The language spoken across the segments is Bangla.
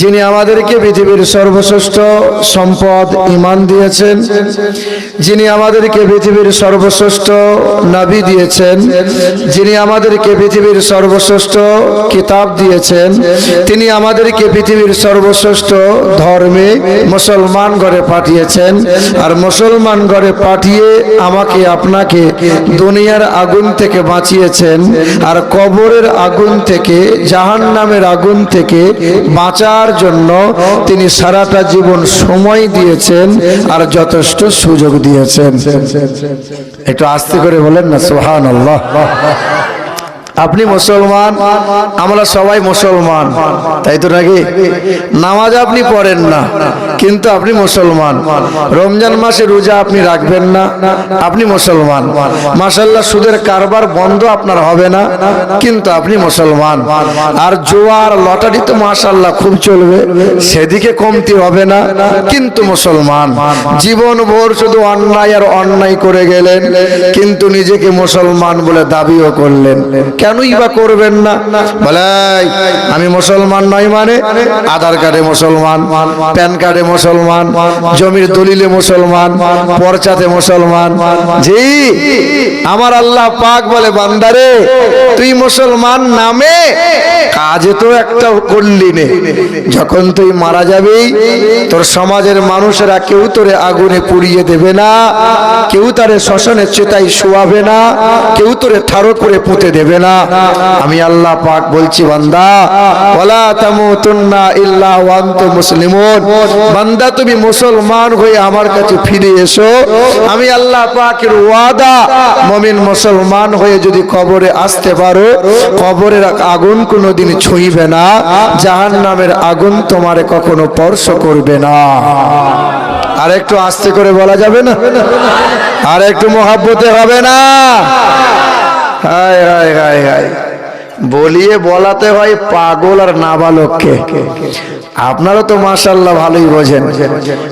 যিনি আমাদেরকে পৃথিবীর সর্বশ্রেষ্ঠ সম্পদ ইমান দিয়েছেন, যিনি আমাদেরকে পৃথিবীর সর্বশ্রেষ্ঠ নাবি দিয়েছেন, যিনি আমাদেরকে পৃথিবীর সর্বশ্রেষ্ঠ কিতাব দিয়েছেন, তিনি আমাদেরকে পৃথিবীর সর্বশ্রেষ্ঠ ধর্মে মুসলমান ঘরে পাঠিয়েছেন আর মুসলমান ঘরে পাঠিয়ে আমাকে, আপনাকে দুনিয়ার আগুন থেকে বাঁচিয়েছেন আর কবরের আগুন থেকে, জাহান্নামের আগুন থেকে বাঁচার জন্য তিনি সারাটা জীবন সময় দিয়েছেন আর যথেষ্ট সুযোগ দিয়েছেন। একটু আস্তে করে বলেন না সোহান আল্লাহ আপনি মুসলমান, আমরা সবাই মুসলমান। তাই তো নাকি? নামাজ আপনি পড়েন না, কিন্তু আপনি মুসলমান। রমজান মাসে রোজা আপনি রাখবেন না, আপনি মুসলমান। মাসাল্লাহ সুদের কারবার বন্ধ আপনার হবে না, কিন্তু আপনি মুসলমান। আর জোয়ার লটারি তো মাসাল্লাহ খুব চলবে, সেদিকে কমতি হবে না, কিন্তু মুসলমান। জীবন ভোর শুধু অন্যায় আর অন্যায় করে গেলেন, কিন্তু নিজেকে মুসলমান বলে দাবিও করলেন। কেনই বা করবেন না? বলে আমি মুসলমান নই মানে আধার কার্ডে মুসলমান, প্যান কার্ডে মুসলমান, জমির দলিলে মুসলমান, পর্চাতে মুসলমান। জি, আমার আল্লাহ পাক বলে, বান্দারে, তুই মুসলমান নামে কাজে তো একটা করলি নে। যখন তুই মারা যাবি, তোর সমাজের মানুষেরা কেউ তোরে আগুনে পুড়িয়ে দেবে না, কেউ তারে শ্মশানের চেতাই শোয়াবে না, কেউ তোরে ঠাড়ো করে পুঁতে দেবে না। আমি আল্লাহ পাক বলছি, বান্দা, ওয়ালা তামুতুন্না ইল্লা ওয়া আনতুম মুসলিমুন। বান্দা, তুমি মুসলমান হয়ে আমার কাছে ফিরে এসো। আমি আল্লাহ পাকের ওয়াদা, মুমিন মুসলমান হয়ে যদি কবরে আসতে পারো, কবরের আগুন কোনোদিন ছুঁইবে না, জাহান্নামের আগুন তোমারে কখনো স্পর্শ করবে না। আর একটু আস্তে করে বলা যাবে না? আর একটু মহাব্বতে হবে না? হায় হায় হায় হায় বলিয়ে বলাতে হয় পাগল আর নাবালককে। আপনারও তো মাশাল্লাহ ভালোই বোঝেন।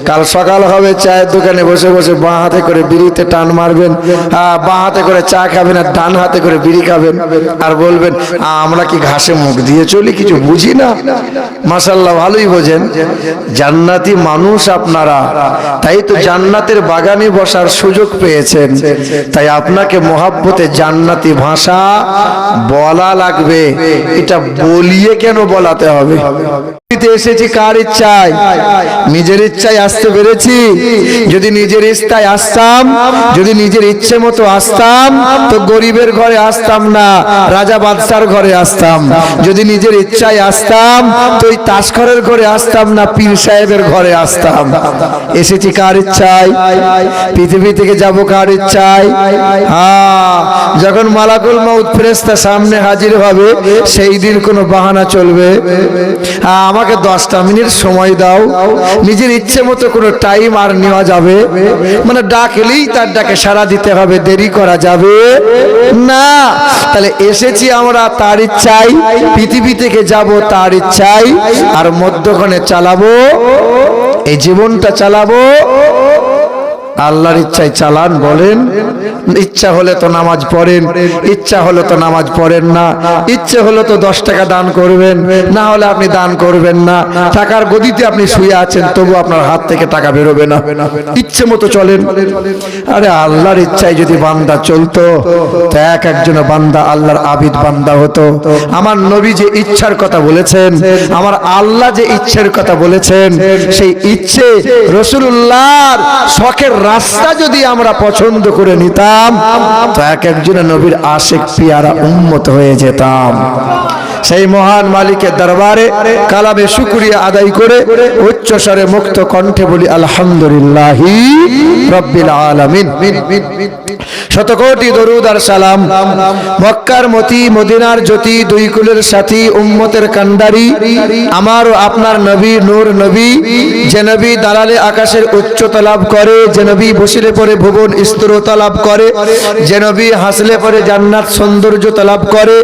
কাল সকাল হবে চায়ের দোকানে বসে বসে বাঁ হাতে করে বিড়িতে টান মারবেন হ্যাঁ, বাঁ হাতে করে চা খাবেন আর ডান হাতে করে বিড়ি খাবেন আর বলবেন আমরা কি ঘাসে মুখ দিয়ে চলি? কিছু বুঝি না। মাশাল্লাহ ভালোই বোঝেন। জান্নাতি মানুষ আপনারা তাই তো জান্নাতের বাগানে বসার সুযোগ পেয়েছেন। তাই আপনাকে মহাব্বতে জান্নাতি ভাষা বলা লাগবে। এটা বলিয়ে কেন বলাতে হবে? এসেছি কার ইচ্ছায়? নিজের ইচ্ছায় আসতে পেরেছি। যদি নিজের ইচ্ছায় আসতাম, যদি নিজের ইচ্ছে মতো আসতাম, তো গরিবের ঘরে আসতাম না, রাজা বাদশার ঘরে আসতাম। যদি নিজের ইচ্ছায় আসতাম, তো ওই তাসখরের ঘরে আসতাম না, পীর সাহেবের ঘরে আসতাম। এসেছি কার ইচ্ছায়? পৃথিবী থেকে যাব কার ইচ্ছায়? হ্যাঁ যখন মালাকুল মাউত ফেরেস্তা সামনে হাজির হবে সেই দিন কোনো বাহানা চলবে। আমাকে দশটা মিনিট সময় দাও। নিজের ইচ্ছে মতো কোনো টাইম আর নেওয়া যাবে। মানে ডাকলেই তার ডাকে সারা দিতে হবে দেরি করা যাবে। না তাহলে এসেছি আমরা তার ইচ্ছাই পৃথিবী থেকে যাব তার ইচ্ছাই আর মধ্যখানে চালাবো। এই জীবনটা চালাবো। আল্লাহর ইচ্ছায় চালান বলেন, ইচ্ছা হলে তো নামাজ পড়েন, ইচ্ছা হলে তো নামাজ পড়েন না, ইচ্ছে হলে তো দশ টাকা দান করবেন, না হলে আপনি দান করবেন না, টাকার গদিতে আপনি শুয়ে আছেন, তবু আপনার হাত থেকে টাকা বেরোবে না। ইচ্ছে মতো চলেন। আরে আল্লাহর ইচ্ছায় যদি বান্দা চলতো, তো এক একজন বান্দা আল্লাহর আবিদ বান্দা হতো। আমার নবী যে ইচ্ছার কথা বলেছেন, আমার আল্লাহ যে ইচ্ছের কথা বলেছেন, সেই ইচ্ছে রসুল্লাহর শখের রাস্তা যদি আমরা পছন্দ করে নিতাম, তো এক একজনের নবীর আশেক পিয়ারা উন্মত হয়ে যেতাম। সেই মহান মালিকের দরবারে কালামে শুক্রিয়া আদায় করে উচ্চ স্বরে মুক্ত কণ্ঠে বলি, আলহামদুলিল্লাহ রব্বিল আলামিন। শতকোটি দরুদ সালাম। মক্কার মতি, মদিনার জ্যোতি, দুই কুলের সাথী, উম্মতের কান্ডারি, আমার ও আপনার নবী, নূর নবী, যে নবী দালালে আকাশের উচ্চতা লাভ করে, যে নবী বসিলে পরে ভুবন স্থিরতা লাভ করে, যে নবী হাসলে পরে জান্নাত সৌন্দর্যতা লাভ করে,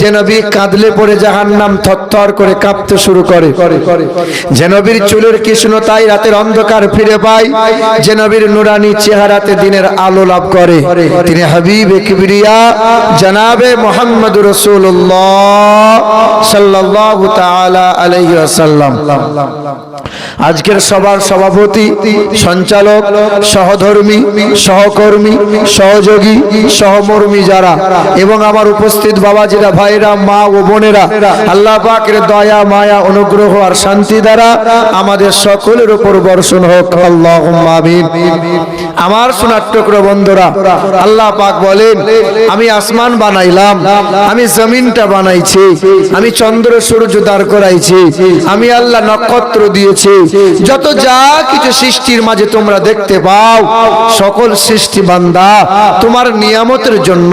যে নবী কাঁদলে পড়ে জাহান্নাম থরথর করে কাঁপতে শুরু করে। যে চুলের কৃষ্ণতাই রাতের অন্ধকার ফিরে পায়, যে নবীর নুরানি চেহারাতে দিনের আলো লাভ করে। তিনি হাবিব কিবরিয়া, জানাবে মোহাম্মদ রসুল্লাহ সাল্লাহ তালা ওয়াসাল্লাম। আজকের সবার সভাপতি, সঞ্চালক, সহধর্মী, সহকর্মী, সহযোগী, সহমর্মী যারা, এবং আমার উপস্থিত বাবাজিরা, ভাইরা, মা ও বোনেরা, আল্লাহ পাকের দয়া, মায়া, অনুগ্রহ আর শান্তি দ্বারা আমাদের সকলের উপর বর্ষণ হোক। আল্লাহ আমার সোনার টুকরো বন্ধুরা, আল্লাহ পাক বলেন, আমি আসমান বানাইলাম, আমি জমিনটা বানাইছি, আমি চন্দ্র সূর্য দাঁড় করাইছি, আমি আল্লাহ নক্ষত্র দিয়েছি যত যা কিছু সৃষ্টির মাঝে তোমরা দেখতে পাও, সকল সৃষ্টি বান্দা, তোমার নিয়ামতের জন্য,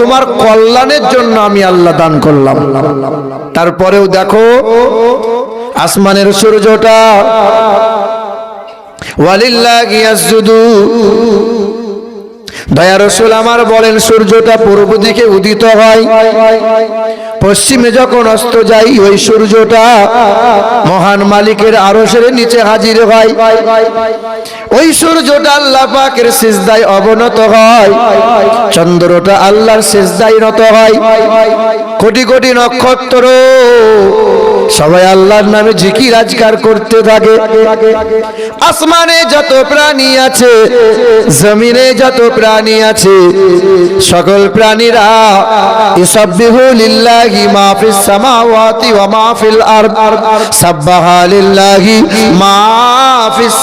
তোমার কল্যাণের জন্য আমি আল্লাহ দান করলাম। তারপরেও দেখো, আসমানের সূর্যটা, ওয়ালিল্লাহি ইয়াসজুদু। দয়া রসুল আমার বলেন, সূর্যটা পূর্ব দিকে উদিত হয়। পশ্চিমে যখন অস্ত যাই, ওই সূর্যটা মহান মালিকের আরশের নিচে হাজির হয়। ওই সূর্যটা আল্লাহ পাকের সিজদায় অবনত হয়। চন্দ্রটা আল্লাহর সিজদায় নত হয়। কোটি কোটি নক্ষত্র সবাই আল্লাহর নামে জিকির আজকার করতে থাকে। আসমানে যত প্রাণী আছে, জমিনে যত প্রাণী আছে, সকল প্রাণীরা ইসাব্বিহু লিল্লাহি মা সামাওয়াতি ওয়া মা ফিল আরদ। সাব্বাহা লিল্লাহি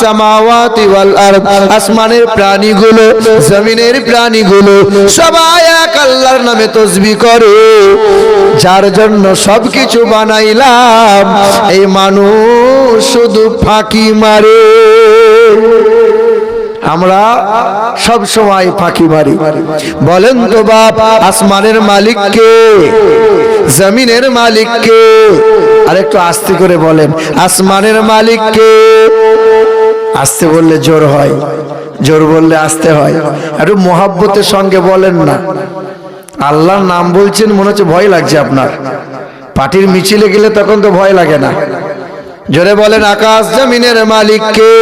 সামাওয়াতি ওয়াল আরদ। আসমানের প্রাণীগুলো, জমিনের প্রাণীগুলো সবাই এক আল্লাহর নামে তসবিহ করে। যার জন্য সবকিছু বানাইলাম, এই মানুষ শুধু ফাঁকি মারে। আমরা সব সময় ফাঁকি মারি। বলেন তো বাপ, আসমানের মালিককে জমিনের মালিককে আর একটু আস্তে করে বলেন, আসমানের মালিককে আস্তে বললে জোর হয়, জোর বললে আসতে হয়। একটু মোহাব্বতের সঙ্গে বলেন না। আল্লাহর নাম বলছেন, মনে হচ্ছে ভয় লাগছে আপনার। পার্টির মিছিলে গেলে তখন তো ভয় লাগে না। জোরে বলেন আকাশ জমিনের মালিককে,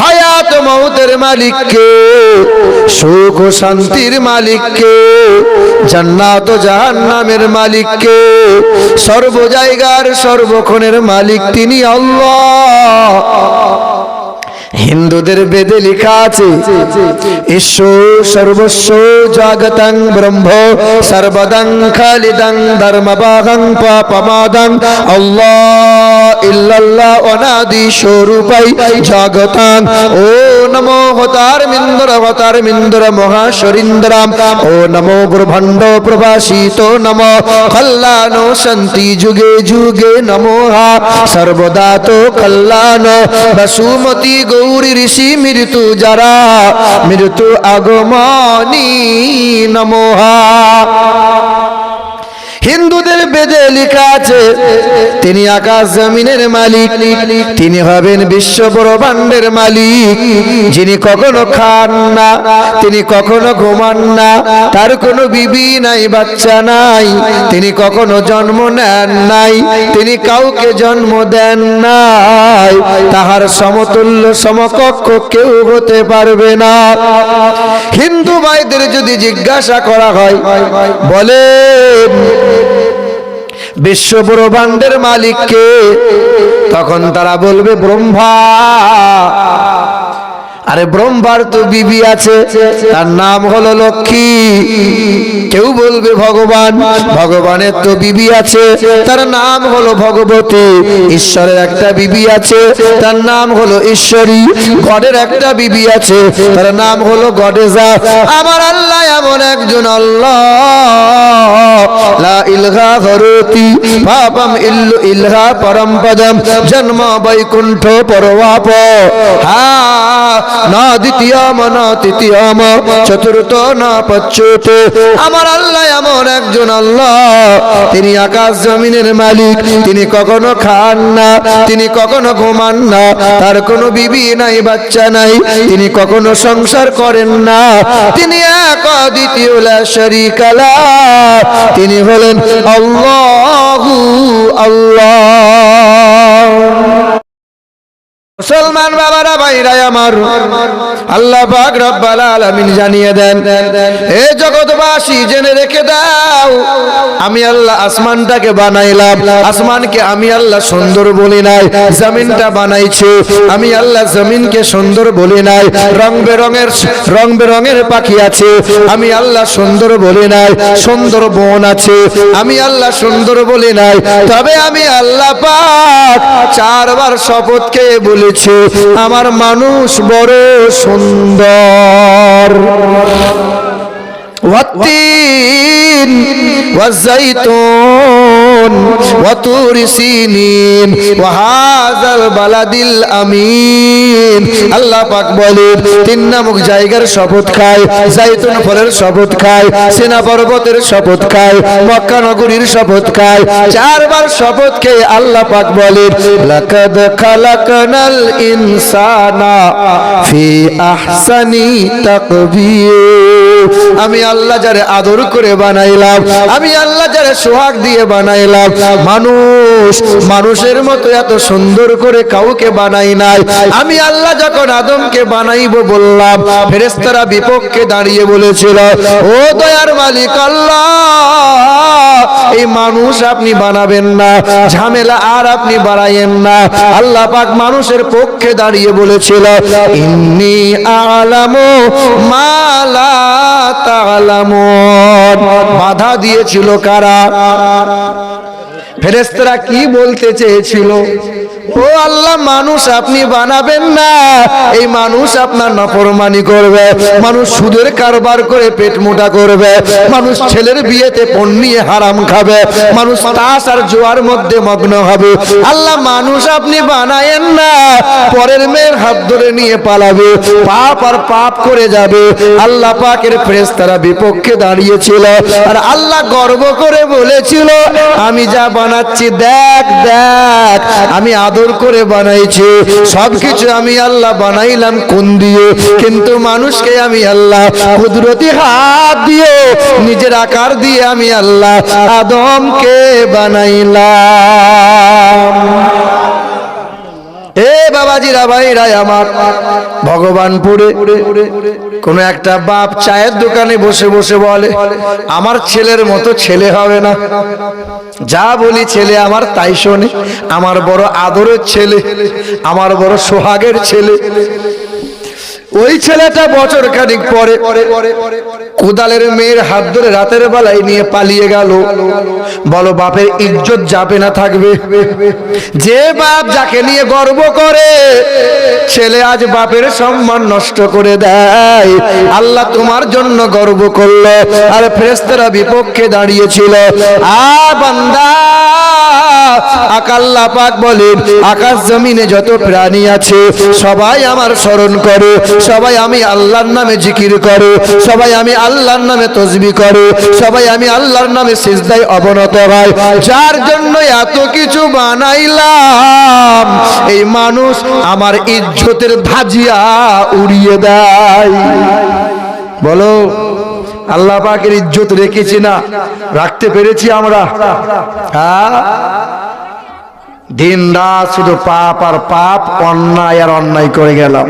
হায়াত মৌতের মালিককে, সুখ ও শান্তির মালিককে, জান্নাত জাহান্নামের মালিককে, সর্ব জায়গার সর্বক্ষণের মালিক তিনি আল্লাহ। হিন্দুদের বেদে লেখা আছে ঈশ্বর সর্বস্ব জাগতং ব্রহ্ম, সর্বদং খালিদং ধর্মবাহং পাপমাদং, আল্লাহ ইল্লাল্লাহ অনাদি স্বরূপাই জাগতং। ও নমো হতার মিন্দর হতার মিন্দর মহাশরীন্দ্রাম ও নমো ব্রহ্মাণ্ড প্রভাসিত নম কল্যাণ শান্তি যুগে যুগে নমো হা সর্বদা তো কল্যাণ বসুমতি গৌরী ঋষি মৃত্যু যারা মৃত্যু আগমনী নমোহা হিন্দুদের বেদে লেখা আছে, তিনি আকাশ জমিনের মালিক, তিনি হবেন বিশ্ব ব্রহ্মাণ্ডের মালিক। যিনি কখনো খান না, তিনি কখনো ঘুমান না, তার কোনো বিবি নাই, বাচ্চা নাই। তিনি কখনো জন্ম নেন নাই, তিনি কাউকে জন্ম দেন নাই। তাহার সমতুল্য সমকক্ষ কেউ হতে পারবে না। হিন্দু ভাইদের যদি জিজ্ঞাসা করা হয়, বলেন বিশ্ব ব্রহ্মাণ্ডের মালিককে তখন তারা বলবে ব্রহ্মা আরে ব্রহ্মার তো বিবি আছে, তার নাম হলো লক্ষ্মী। কেউ বলবে ভগবান, ভগবানের তো বিবি আছে, তার নাম হলো ভগবতী। ঈশ্বরের একটা বিবি আছে, তার নাম হলো ঈশ্বরী। গডের একটা বিবি আছে, তার নাম হলো গডেজা। আমার আল্লাহ এমন একজন আল্লাহ। ইলহা হরতি, পাপম ইল্লু ইলহা পরম পদম, জন্ম বৈকুণ্ঠ পরবাপ হা না দ্বিতীয়ম না তৃতীয়ম চতুর্থ না পঞ্চত আমার আল্লাহ এমন একজন আল্লাহ। তিনি আকাশ জমিনের মালিক। তিনি কখনো খান না। তিনি কখনো ঘুমান না। তার কোনো বিবি নাই, বাচ্চা নাই। তিনি কখনো সংসার করেন না। তিনি এক দ্বিতীয় শরিকালা তিনি হলেন আল্লাহু আল্লাহ। মুসলমান বাবারা ভাইরাই আমার। আল্লাহ পাক রব্বাল আলামিন জানিয়ে দেন এ জগৎবাসী, জেনে রেখে দাও, আমি আল্লাহ আসমানটাকে বানাইলাম। আসমানকে আমি আল্লাহ সুন্দর বলি নাই, জমিনটা বানাইছে। আমি আল্লাহ জমিনকে সুন্দর বলি নাই, রং বেরঙের রং বেরঙের পাখি আছে। আমি আল্লাহ সুন্দর বলি নাই, সুন্দর বন আছে। আমি আল্লাহ সুন্দর বলি নাই, তবে আমি আল্লাহ পাক চারবার শপথ খেয়ে বলেছি, আমার মানুষ বড় সুন্দর। ওয়াতিন ওয়াজাইতুন وطور سينين وهذا البلد الأمين আল্লাহ পাক বলেন তিন নামক জায়গার শপথ খায় জাইতুন ফলের শপথ খায় সেনা পর্বতের শপথ খায় মক্কা নগরীর শপথ খায় চারবার শপথ খেয়ে আল্লাহ পাক বলেন লাকাদ খালাকনাল ইনসানা ফি আহসানি তাকবীর আমি আল্লাহ যারে আদর করে বানাইলাম, আমি আল্লাহ যারে সোহাগ দিয়ে বানাইলাম। মানুষ, মানুষের মতো এত সুন্দর করে কাউকে বানাই নাই। আমি আল্লাহ যখন আদমকে বানাইব বললাম ফেরেস্তারা বিপক্ষে দাঁড়িয়ে বলেছিল, ও দয়ার মালিক আল্লাহ, এই মানুষ আপনি বানাবেন না, ঝামেলা আর আপনি বাড়াইয়েন না। আল্লাহ পাক মানুষের পক্ষে দাঁড়িয়ে বলেছিল, ইন্নি আলামু মালা বাধা দিয়েছিল কারা? ফেরেস্তারা কি বলতে চেয়েছিল? ও আল্লাহ, মানুষ আপনি বানাবেন না। এই মানুষ আপনার নাফরমানি করবে। মানুষ সুদের কারবার করে পেট মোটা করবে। মানুষ ছেলের বিয়েতে হারাম খাবে। মানুষ তাস আর জোয়ার মধ্যে মগ্ন হবে। আল্লাহ, মানুষ আপনি বানায়েন না। পরের মেয়ের হাত ধরে নিয়ে পালাবে। পাপ আর পাপ করে যাবে। আল্লাহ পাকের ফেরেস্তারা বিপক্ষে দাঁড়িয়েছিল। আর আল্লাহ গর্ব করে বলেছিল, আমি যা বানাচ্ছি, দেখ দেখ। আমি আদর করে বানাইছি। সবকিছু আমি আল্লাহ বানাইলাম কোন দিয়ে? কিন্তু মানুষকে আমি আল্লাহ কুদরতি হাত দিয়ে, নিজের আকার দিয়ে আমি আল্লাহ আদমকে বানাইলাম। এ বাবাজিরা ভাইরাই আমার। ভগবানপুরে কোন একটা বাপ চায়ের দোকানে বসে বসে বলে, আমার ছেলের মতো ছেলে হবে না। যা বলি ছেলে আমার, তাই শোনে। আমার বড় আদরের ছেলে, আমার বড় সোহাগের ছেলে। ওই ছেলেটা বছর খানিক পরে কোদালের মেয়ের হাত ধরে রাতের বেলায় নিয়ে পালিয়ে গেল। বলো, বাপের ইজ্জত যাবে না থাকবে? যে বাপ যাকে নিয়ে গর্ব করে, ছেলে আজ বাপের সম্মান নষ্ট করে দেয়। আল্লাহ তোমার জন্য গর্ব করল, আর ফেরেস্তারা বিপক্ষে দাঁড়িয়েছিল আ বান্দা! আকাল্লা পাক বলেন আকাশ জমিনে যত প্রাণী আছে, সবাই আমার স্মরণ করে, সবাই আমি আল্লাহর নামে জিকির করে, সবাই আমি আল্লাহর নামে তসবি করে, সবাই আমি আল্লাহর নামে সিজদায় অবনত হয়। যার জন্য এত কিছু বানাইলাম, এই মানুষ আমার ইজ্জতের ভাজিয়া উড়িয়ে দেয়। বলো। আল্লাহ পাকের ইজ্জত রেখেছি না, রাখতে পেরেছি আমরা। হ্যাঁ? দিন রাত শুধু পাপ আর পাপ, অন্যায় আর অন্যায় করে গেলাম।